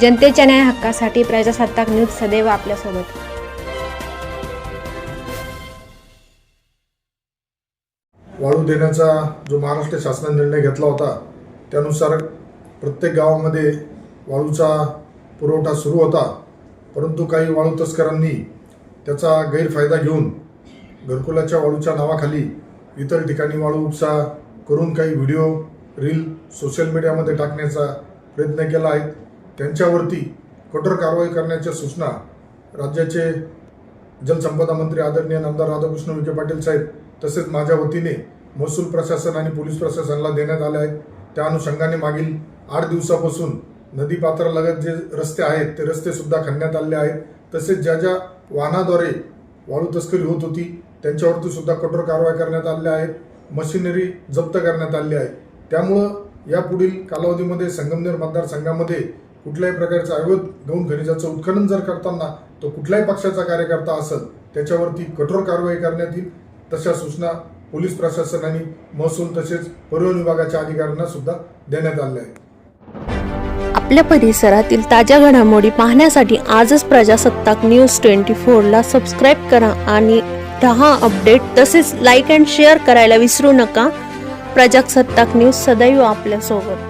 जनतेच्या न्याय हक्कासाठी प्रजासत्ताक न्यूज सदैव आपल्यासोबत. वाळू देण्याचा जो महाराष्ट्र शासनाने निर्णय घेतला होता त्यानुसार प्रत्येक गावामध्ये वाळूचा पुरवठा सुरू होता. परंतु काही वाळू तस्करांनी त्याचा गैरफायदा घेऊन घरकुलाच्या वाळूच्या नावाखाली इतर ठिकाणी वाळू उपसा करून काही व्हिडिओ रील सोशल मीडियामध्ये टाकण्याचा प्रयत्न केला आहे. त्यांच्यावरती कठोर कारवाई करण्याच्या सूचना राज्याचे जलसंपदा मंत्री आदरणीय नामदार राधाकृष्ण विखे पाटील साहेब तसेच माझ्या वतीने महसूल प्रशासन आणि पोलीस प्रशासनाला देण्यात आले आहेत. त्या अनुषंगाने मागील आठ दिवसापासून नदीपात्रालगत जे रस्ते आहेत ते रस्ते सुद्धा खणण्यात आले आहेत. तसेच ज्या ज्या वाहनाद्वारे वाळू तस्करी होत होती त्यांच्यावरती सुद्धा कठोर कारवाई करण्यात आल्या आहेत मशिनरी जप्त करण्यात आली आहे. त्यामुळं यापुढील कालावधीमध्ये संगमनेर मतदारसंघामध्ये कुठल्याही प्रकारचं अवैध गौण खनिजाचं उत्खनन जर करताना तो कुठल्याही पक्षाचा कार्यकर्ता असेल त्याच्यावरती कठोर कारवाई करण्यात येईल तशा सूचना पोलीस प्रशासन आणि महसूल तसेच परिवहन विभागाच्या अधिकाऱ्यांना सुद्धा देण्यात आल्या आहेत. आपल्या परिसरातील ताज्या घडामोडी पाहण्यासाठी आजच प्रजासत्ताक न्यूज ट्वेंटी फोरला सबस्क्राईब करा आणि दहा अपडेट. तसेच लाईक अँड शेअर करायला विसरू नका. प्रजासत्ताक न्यूज सदैव आपल्यासोबत.